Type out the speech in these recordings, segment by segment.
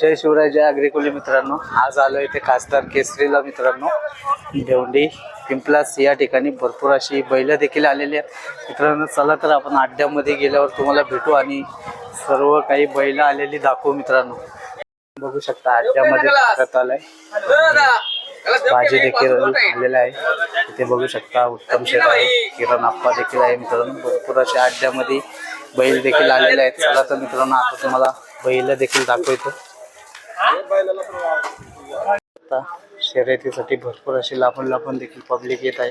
जय शिवराय जय अग्रिकुली मित्रांनो. आज आलो इथे खासदार केसरीला मित्रांनो. भेवंडी पिंपलास या ठिकाणी भरपूर अशी बैलं देखील आलेली आहेत. मित्रांनो चला तर आपण अड्ड्यामध्ये गेल्यावर तुम्हाला भेटू आणि सर्व काही बैलं आलेली दाखवू मित्रांनो. बघू शकता अड्ड्यामध्ये भारत आलाय. भाजी देखील आलेला आहे. इथे बघू शकता उत्तम शेत आहे. किरण आप्पा देखील आहे मित्रांनो. भरपूर अशा अड्ड्यामध्ये बैल देखील आलेले आहेत. चला तर मित्रांनो आता तुम्हाला बैल देखील दाखवतो. आता शर्यतीसाठी भरपूर अशी लांबून लांबून देखील पब्लिक येत आहे.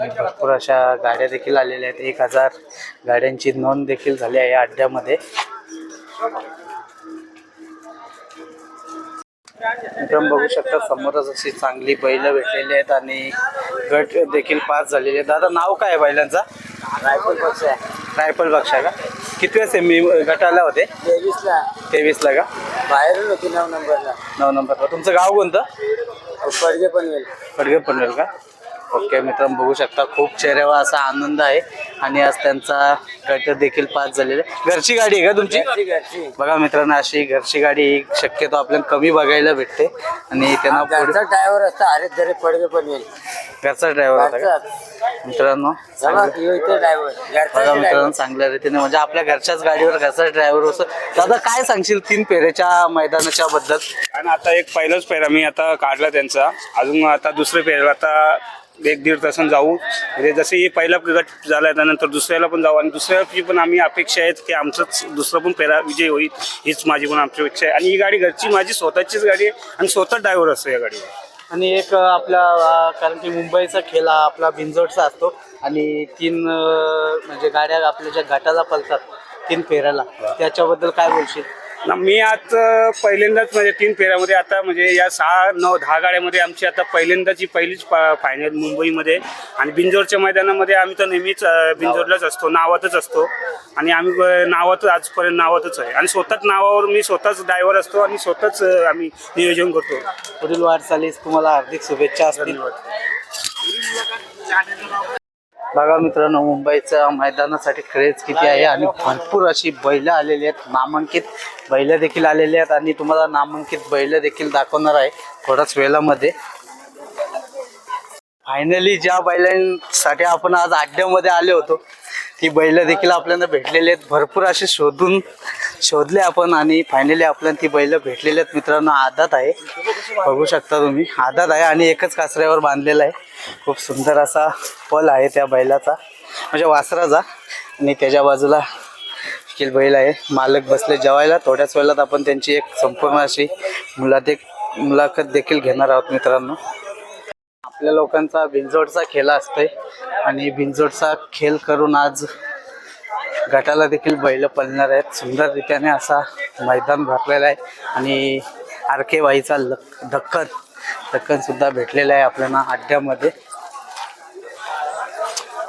आणि भरपूर अशा गाड्या देखील आलेल्या आहेत. एक हजार गाड्यांची नोंद देखील झाली आहे या अड्ड्यामध्ये. मित्रांनो बघू शकता समोरच अशी चांगली बैल भेटलेली आहेत आणि गट देखील पास झालेले आहेत. दादा नाव काय आहे बैलांचा? रायफल पक्ष आहे. रायफल बक्षा का? किती सेमी गटाला होते? तेवीसला. तेवीसला का? बाहेरून होती नऊ नंबरला. नऊ नंबरला. तुमचं गाव कोणतं? पडगे पनवेल. पडगे पनवेल का? ओके मित्रांनो बघू शकता खूप चेहऱ्यावर असा आनंद आहे. आणि आज त्यांचा गट देखील पास झालेला आहे. घरची गाडी आहे का तुमची? बघा मित्रांनो अशी घरची गाडी शक्यतो आपल्याला कमी बघायला भेटते. आणि त्यांना ड्रायव्हर असता अरे दरे पडगे पनवेल. घरचा ड्रायव्हर होता का? मित्रांनो बघा मित्रांनो चांगल्या रीतीने म्हणजे आपल्या घरच्याच गाडीवर घरचा ड्रायव्हर असतो दादा काय सांगशील तीन पेरेच्या मैदानाच्या बद्दल? आणि आता एक पहिलाच पेरा मी आता काढला त्यांचा. अजून आता दुसरे पेरा आता एक दीड तासानं जाऊ. म्हणजे जसे हे पहिला गट झाला त्यानंतर दुसऱ्याला पण जाऊ. आणि दुसऱ्याची पण आम्ही अपेक्षा आहेत की आमचंच दुसरा पण पेरा विजय होईल हीच माझी पण आमची इच्छा आहे. आणि ही गाडी घरची माझी स्वतःचीच गाडी आहे आणि स्वतः ड्रायव्हर असतो या गाडीवर. आणि एक आपला कारण की मुंबईचा खेळ हा आपला बिंजोडचा असतो आणि तीन अं, म्हणजे गाड्या आपल्या ज्या गटाला पलतात तीन फेऱ्याला त्याच्याबद्दल काय बोलशील? ना मी आज पहिल्यांदाच म्हणजे तीन फेऱ्यामध्ये आता म्हणजे या सहा नऊ दहा गाड्यामध्ये आमची आता पहिल्यांदाची पहिलीच फायनल मुंबईमध्ये. आणि बिंजोरच्या मैदानामध्ये आम्ही तर नेहमीच बिंजोरलाच असतो नावातच असतो. आणि आम्ही नावातच आजपर्यंत नावातच आहे. आणि स्वतःच नावावर मी स्वतःच ड्रायव्हर असतो आणि स्वतःच आम्ही नियोजन करतो. पुढील वाटचालीस तुम्हाला हार्दिक शुभेच्छा असतील. बघा मित्रांनो मुंबईच्या मैदानासाठी क्रेज किती आहे आणि भरपूर अशी बैलं आलेली आहेत नामांकित बैलं देखील आलेली आहेत आणि तुम्हाला नामांकित बैलं देखील दाखवणार आहे थोड्याच वेळामध्ये. फायनली ज्या बैलांसाठी आपण आज आड्ड्यामध्ये आले होतो ती बैलं देखील आपल्याला भेटलेली आहेत. भरपूर असे शोधून शोधले आपण आणि फायनली आपल्याला ती बैलं भेटलेली आहेत. मित्रांनो आदात आहे. बघू शकता तुम्ही. आदात आहे आणि एकच कासऱ्यावर बांधलेला आहे. खूप सुंदर असा पल आहे त्या बैलाचा. म्हणजे वासराचा. आणि त्याच्या बाजूला देखील बैल आहे. मालक बसले जेवायला. थोड्याच वेळात आपण त्यांची एक संपूर्ण अशी मुलाखत मुलाखत देखील घेणार आहोत मित्रांनो. आपल्या लोकांचा भिंजोडचा खेळ असतोय. आणि भिंजोडचा खेळ करून आज गटाला देखील बैल पळणार आहेत. सुंदर रीत्याने असा मैदान भरलेला आहे. आणि आर के वाईचा लक दक्कन दक्कन सुद्धा भेटलेला आहे आपल्याला अड्ड्यामध्ये.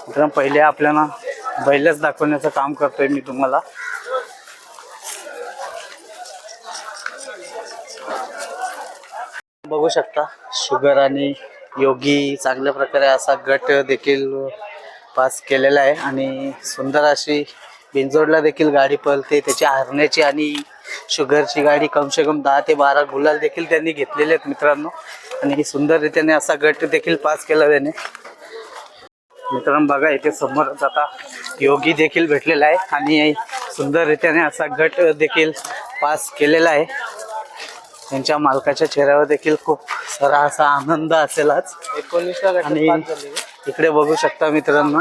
मित्रांनो पहिले आपल्याला बैलच दाखवण्याचं काम करतोय मी तुम्हाला. बघू शकता शुगर आणि योगी चांगल्या प्रकारे असा गट देखील पास केलेला आहे आणि सुंदर अशी बिंजोडला देखील गाडी पळते. त्याची हरण्याची आणि शुगरची गाडी कमसे कम दहा ते बारा गुलाल देखील त्यांनी घेतलेले आहेत मित्रांनो. आणि सुंदर असा गट देखील पास केला त्याने. मित्रांनो बघा इथे समोरच आता योगी देखील भेटलेला आहे आणि सुंदर असा गट देखील पास केलेला आहे. त्यांच्या मालकाच्या चेहऱ्यावर देखील खूप सारा असा आनंद असेल आज. एकोणीसला गट आणि. इकडे बघू शकता मित्रांनो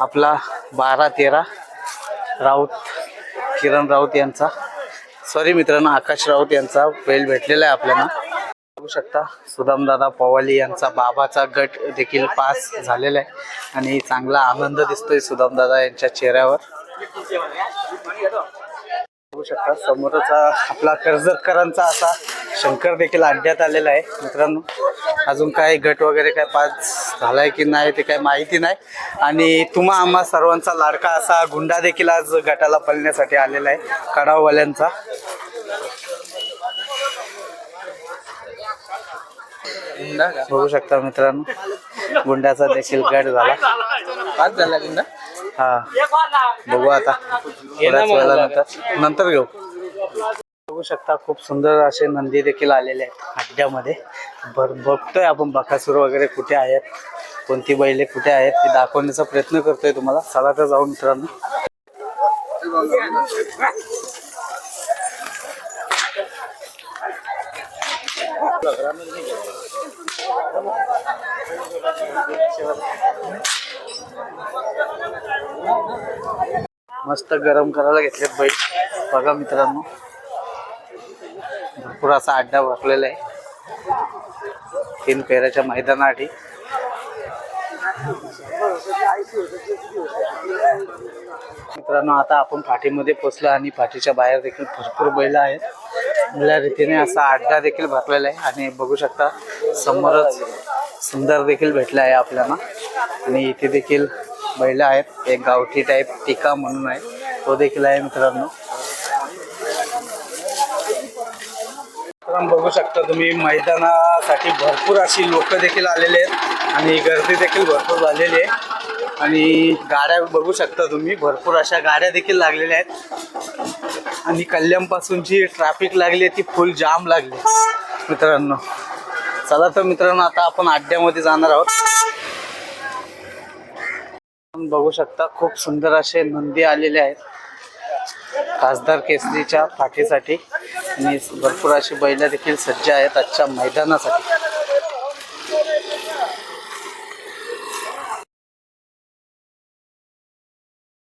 आपला बारा तेरा राऊत किरण राऊत यांचा. सॉरी मित्रांनो आकाश राऊत यांचा बैल भेटलेला आहे आपल्याला. बघू शकता सुदामदादा पवाली यांचा बाबाचा गट देखील पास झालेला आहे. आणि चांगला आनंद दिसतोय सुदामदादा यांच्या चेहऱ्यावर. शकता समोरचा आपला कर्जतकरांचा असा शंकर देखील अड्ड्यात आलेला आहे. मित्रांनो अजून काय गट वगैरे काय पास झालाय की नाही ते काय माहिती नाही. आणि तुम्हा आम्हा सर्वांचा लाडका असा गुंडा देखील आज गटाला पळण्यासाठी आलेला आहे कडाववाल्यांचा. बघू शकता मित्रांनो गुंड्याचा देखील गट झाला. पास झाला गुंडा? हा. बघू आता. बऱ्याच वेळानंतर नंतर. घेऊ. बघू शकता खूप सुंदर असे नंदी देखील आलेले आहेत अड्ड्यामध्ये बर बघतोय आपण बकासूर वगैरे कुठे आहेत कोणती बैले कुठे आहेत ते दाखवण्याचा प्रयत्न करतोय तुम्हाला. चला तर जाऊ मित्रांनो. मस्त गरम करायला घेतलेत बैल. बघा मित्रांनो भरपूर असा अड्डा भरलेला आहे. तीन पेऱ्याच्या मैदानासाठी मित्रांनो आता आपण पाठीमध्ये पोचलो आणि पाठीच्या बाहेर देखील भरपूर बैल आहेत. चांगल्या रीतीने असा अड्डा देखील भरलेला आहे आणि बघू शकता समोरच सुंदर देखील भेटला आहे आपल्याला. आणि इथे देखील बैल आहेत. एक गावठी टाईप टिका म्हणून आहे. तो देखील आहे मित्रांनो. मित्रांनो बघू शकता तुम्ही मैदानासाठी भरपूर अशी लोक देखील आलेले आहेत आणि गर्दी देखील भरपूर झालेली आहे. आणि गाड्या बघू शकता तुम्ही भरपूर अशा गाड्या देखील लागलेल्या आहेत. आणि कल्याणपासून जी ट्रॅफिक लागली आहे ती फुल जाम लागली. मित्रांनो चला तर मित्रांनो आता आपण अड्ड्यामध्ये जाणार आहोत. बघू शकता. खूप सुंदर असे नंदी आलेले आहेत. खासदार केसरीच्या फाटीसाठी. आणि भरपूर अशी बैल देखील सज्ज आहेत आजच्या मैदानासाठी.